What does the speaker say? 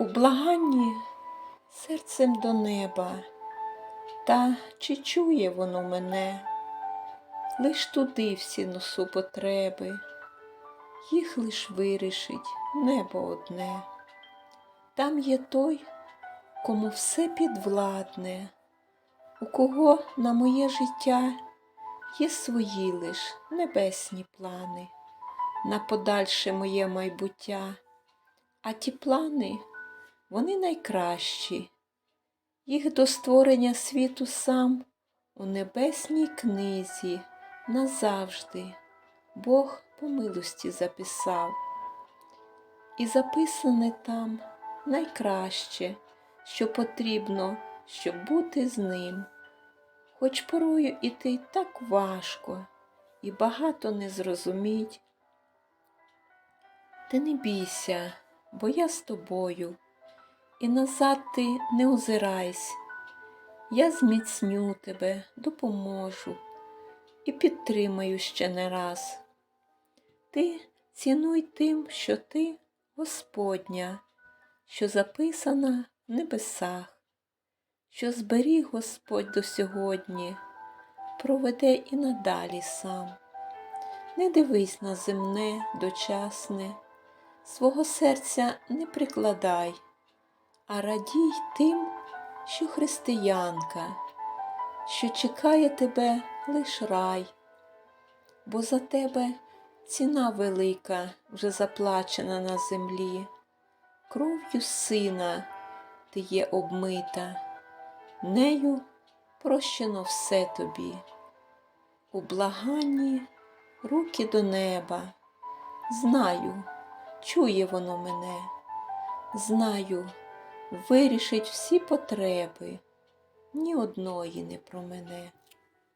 У благанні серцем до неба, та чи чує воно мене? Лиш туди всі носу потреби, їх лиш вирішить небо одне. Там є той, кому все підвладне, у кого на моє життя є свої лиш небесні плани, на подальше моє майбуття, а ті плани вони найкращі. Їх до створення світу сам у небесній книзі назавжди Бог по милості записав. І записане там найкраще, що потрібно, щоб бути з ним. Хоч порою іти так важко і багато не зрозуміть. Ти не бійся, бо я з тобою, і назад ти не озирайсь. Я зміцню тебе, допоможу і підтримаю ще не раз. Ти цінуй тим, що ти Господня, що записана в небесах, що зберіг Господь до сьогодні, проведе і надалі сам. Не дивись на земне, дочасне, свого серця не прикладай, а радій тим, що християнка, що чекає тебе лиш рай, бо за тебе ціна велика вже заплачена на землі, кров'ю сина ти є обмита, нею прощено все тобі. У благанні руки до неба, знаю, чує воно мене, знаю, вирішить всі потреби, ні одної не про мене.